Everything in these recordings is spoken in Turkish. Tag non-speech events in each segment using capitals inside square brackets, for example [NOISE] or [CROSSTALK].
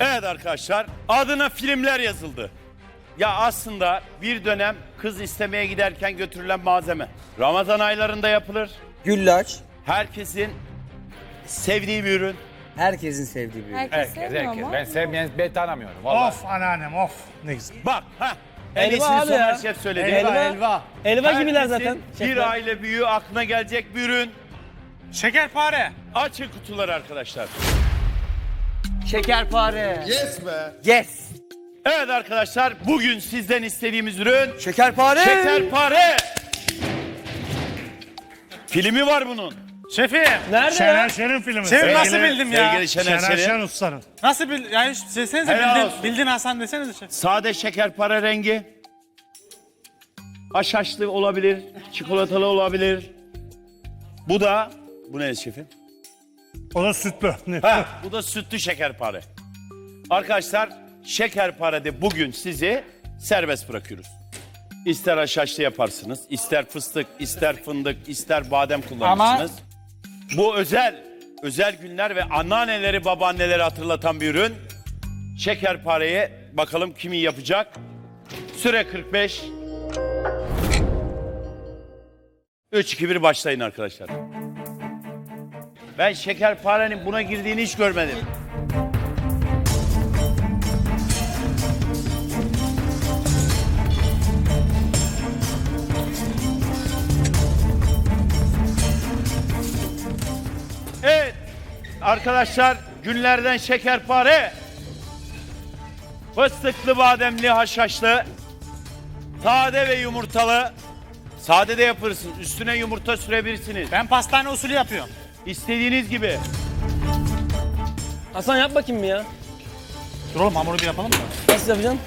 Evet arkadaşlar adına filmler yazıldı. Ya aslında bir dönem kız istemeye giderken götürülen malzeme. Ramazan aylarında yapılır. Güllaç. Herkesin sevdiği bir ürün. Herkesin sevdiği bir ürün. Herkes, Herkes, sevmiyor herkes. ama. Ben sevmeyen, ben tanımıyorum. Vallahi. Of anneannem of. Ne güzel. Bak ha. En Elva iyisini abi Somer ya. Şef söyledi. Elva, elva. Elva gibiler Herkesin zaten. Bir şefler. aile büyüğü aklına gelecek bir ürün. Şekerpare. Açın kutuları arkadaşlar. Şekerpare. Yes be. Yes. Evet arkadaşlar bugün sizden istediğimiz ürün Şekerpare. şekerpare. Filmi var bunun. Şefim. Nerede Şener ya? Şen'in filmi. Şefim nasıl Sevgili- bildim ya? Sevgili Şener, Şener. Şen Usta'nın. Nasıl bil? Yani desenize Helal bildin, olsun. bildin Hasan desenize şef. Sade şekerpare rengi. Haşhaşlı olabilir, çikolatalı olabilir. Bu da, bu ne şefim? O da sütlü. Ha, bu da sütlü şekerpare. Arkadaşlar şekerparede bugün sizi serbest bırakıyoruz. İster haşhaşlı yaparsınız, ister fıstık, ister fındık, ister badem kullanırsınız. Bu özel, özel günler ve anneanneleri, babaanneleri hatırlatan bir ürün. Şekerpareye bakalım kimi yapacak. Süre 45. 3, 2, 1 başlayın arkadaşlar. Ben şekerparenin buna girdiğini hiç görmedim. Evet arkadaşlar günlerden şekerpare. Fıstıklı bademli haşhaşlı. Sade ve yumurtalı. Sade de yapırsın. Üstüne yumurta sürebilirsiniz. Ben pastane usulü yapıyorum. İstediğiniz gibi. Hasan yap bakayım bir ya. Dur oğlum hamuru bir yapalım mı? Nasıl yapacaksın?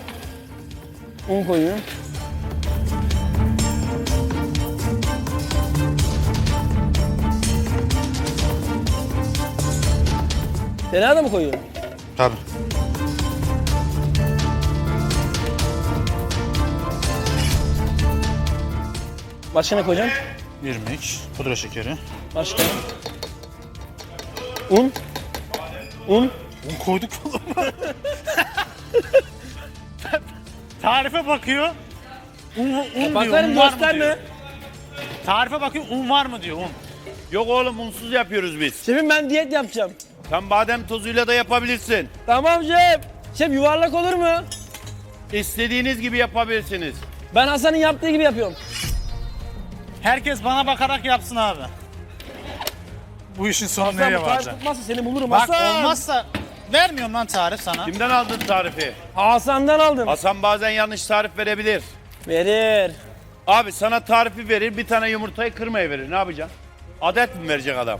Un koyuyor. Tereyağı da mı koyuyor? Tabii. Başka ne koyacaksın? İrmik, pudra şekeri. Başka. Un. Un. Un koyduk oğlum. Tarife bakıyor. Un, un diyor, Bakarım un var mı gösterme. diyor. Tarife bakıyor, un var mı diyor, un. Yok oğlum unsuz yapıyoruz biz. Şefim ben diyet yapacağım. Sen badem tozuyla da yapabilirsin. Tamam şef. Şef yuvarlak olur mu? İstediğiniz gibi yapabilirsiniz. Ben Hasan'ın yaptığı gibi yapıyorum. Herkes bana bakarak yapsın abi. Bu işin sonu Hasan nereye bu tarif varacak? tutmazsa seni bulurum Bak Hasan. olmazsa vermiyorum lan tarif sana. Kimden aldın tarifi? Hasan'dan aldım. Hasan bazen yanlış tarif verebilir. Verir. Abi sana tarifi verir, bir tane yumurtayı kırmaya verir. Ne yapacaksın? Adet mi verecek adam?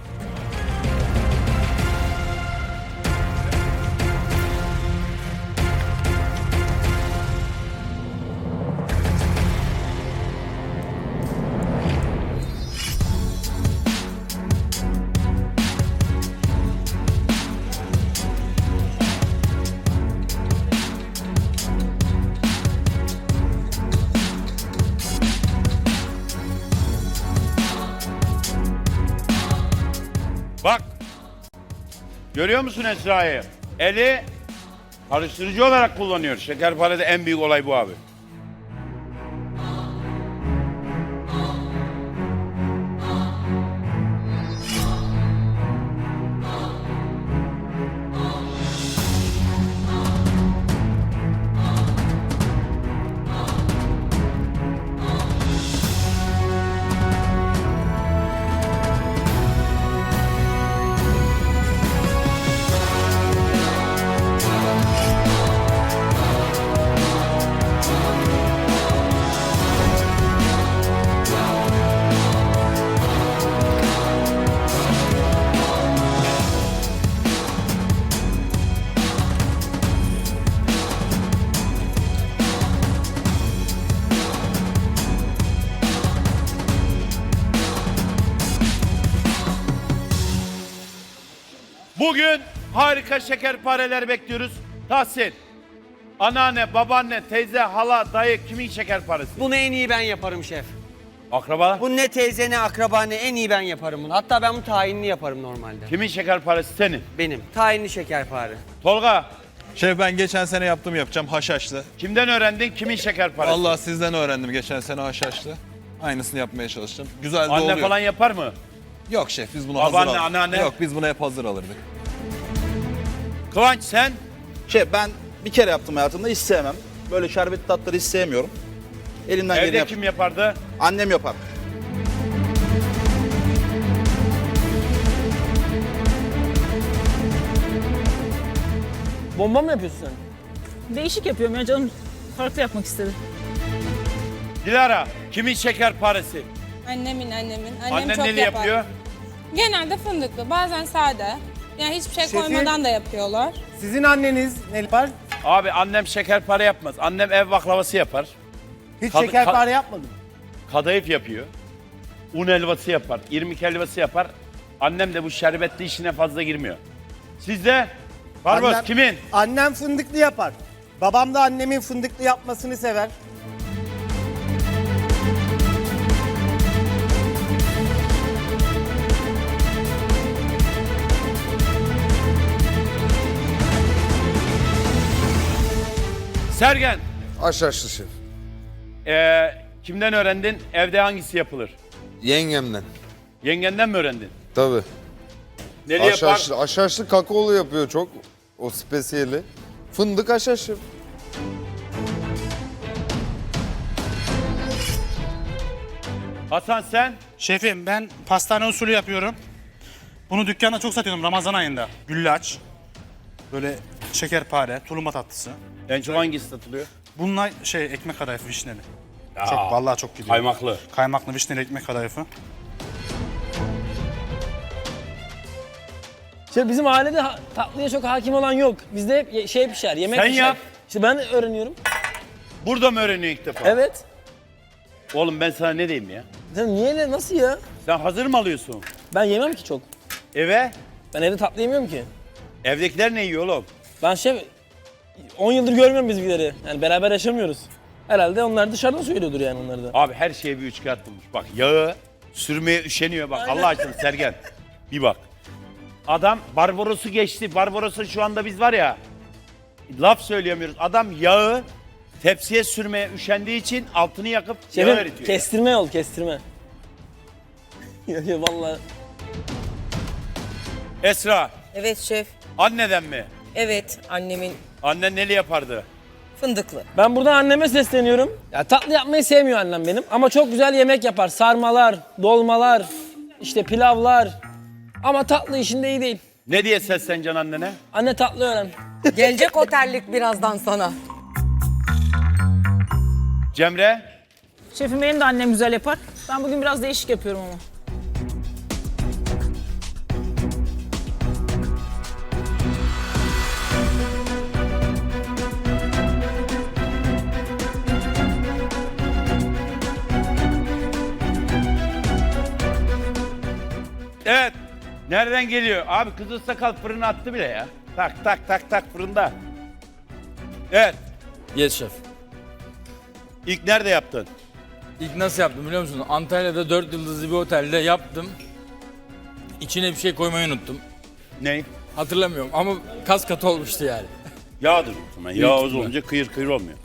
Bak. Görüyor musun Esra'yı? Eli karıştırıcı olarak kullanıyor. Şekerparede en büyük olay bu abi. Bugün harika şekerpareler bekliyoruz. Tahsin. Anneanne, babaanne, teyze, hala, dayı kimin şekerparesi? Bunu en iyi ben yaparım şef. Akraba. Bu ne teyze ne akraba ne en iyi ben yaparım bunu. Hatta ben bunu tayinli yaparım normalde. Kimin şekerparesi senin? Benim. Tayinli şekerpare. Tolga. Şef ben geçen sene yaptım yapacağım haşhaşlı. Kimden öğrendin? Kimin şekerparesi? Allah sizden öğrendim geçen sene haşhaşlı. Aynısını yapmaya çalıştım. Güzel de Anne oluyor. falan yapar mı? Yok şef biz bunu Babaanne, hazır alırdık. anneanne? Yok biz bunu hep hazır alırdık. Kıvanç sen? Şey ben bir kere yaptım hayatımda hiç sevmem. Böyle şerbetli tatları hiç sevmiyorum. Elimden geleni Evde yap. kim yapardı? Annem yapar. Bomba mı yapıyorsun sen? Değişik yapıyorum ya canım farklı yapmak istedi. Dilara, kimin şekerparesi? Annemin annemin. Annem Annen çok neli yapar. yapıyor? Genelde fındıklı, bazen sade. Yani hiçbir şey koymadan da yapıyorlar. Sizin anneniz ne yapar? Abi annem şekerpare yapmaz. Annem ev baklavası yapar. Hiç Kad- şekerpare yapmadı mı? Kadayıf yapıyor. Un helvası yapar. irmik helvası yapar. Annem de bu şerbetli işine fazla girmiyor. Sizde? Barbaros Annem- kimin? Annem fındıklı yapar. Babam da annemin fındıklı yapmasını sever. Sergen. Aşaşlı şef. Ee, kimden öğrendin? Evde hangisi yapılır? Yengemden. Yengenden mi öğrendin? Tabii. Neli yapar? Aşaşlı, aşaşlı kakaolu yapıyor çok. O spesiyeli. Fındık aşaşı. Hasan sen? Şefim ben pastane usulü yapıyorum. Bunu dükkanda çok satıyordum Ramazan ayında. Güllaç. Böyle şekerpare, tulumba tatlısı. En çok hangisi satılıyor? Bununla şey ekmek kadayıfı vişneli. Çok vallahi çok gidiyor. Kaymaklı. Kaymaklı vişneli ekmek kadayıfı. İşte bizim ailede ha- tatlıya çok hakim olan yok. Bizde hep ye- şey pişer, yemek Sen pişer. yap. İşte ben öğreniyorum. Burada mı öğreniyorsun ilk defa? Evet. Oğlum ben sana ne diyeyim ya? Sen niye ne, nasıl ya? Sen hazır mı alıyorsun? Ben yemem ki çok. Eve? Ben evde tatlı yemiyorum ki. Evdekiler ne yiyor oğlum? Ben şey 10 yıldır görmüyorum bizimkileri. Yani beraber yaşamıyoruz. Herhalde onlar dışarıdan söylüyordur yani onlar da. Abi her şeye bir üçkağıt bulmuş. Bak yağı sürmeye üşeniyor bak Allah aşkına Sergen. Bir bak. Adam Barbaros'u geçti. Barbaros'un şu anda biz var ya laf söyleyemiyoruz. Adam yağı tepsiye sürmeye üşendiği için altını yakıp yağı Şefim eritiyor. kestirme yol kestirme. [LAUGHS] Ya, ya Vallahi. Esra Evet şef. anneden mi? Evet annemin Annen neli yapardı? fındıklı. Ben buradan anneme sesleniyorum. Ya tatlı yapmayı sevmiyor annem benim ama çok güzel yemek yapar. Sarmalar, dolmalar, işte pilavlar. Ama tatlı işinde iyi değil. Ne diye sesleneceksin annene? Anne tatlı öğren. Gelecek otellik birazdan sana. Cemre? Şefim benim de annem güzel yapar. Ben bugün biraz değişik yapıyorum ama. Nereden geliyor? Abi kızıl sakal fırına attı bile ya. Tak tak tak tak fırında. Evet. Yes şef. İlk nerede yaptın? İlk nasıl yaptım biliyor musun? Antalya'da 4 yıldızlı bir otelde yaptım. İçine bir şey koymayı unuttum. Ne? Hatırlamıyorum ama kas katı olmuştu yani. Yağdır o zaman. Yağ az olunca kıyır kıyır olmuyor.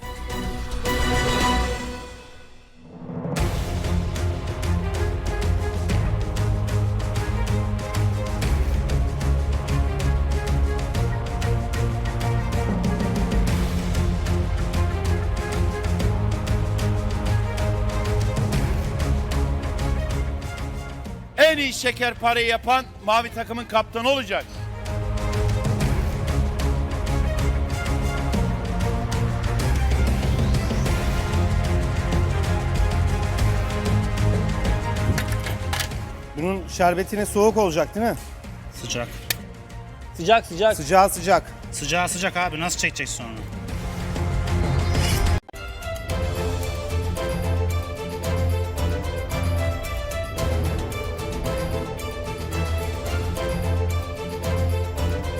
En iyi şekerpareyi yapan mavi takımın kaptanı olacak. Bunun şerbetine soğuk olacak değil mi? Sıcak. Sıcak sıcak. Sıcağı sıcak. Sıcağı sıcak abi nasıl çekeceksin onu?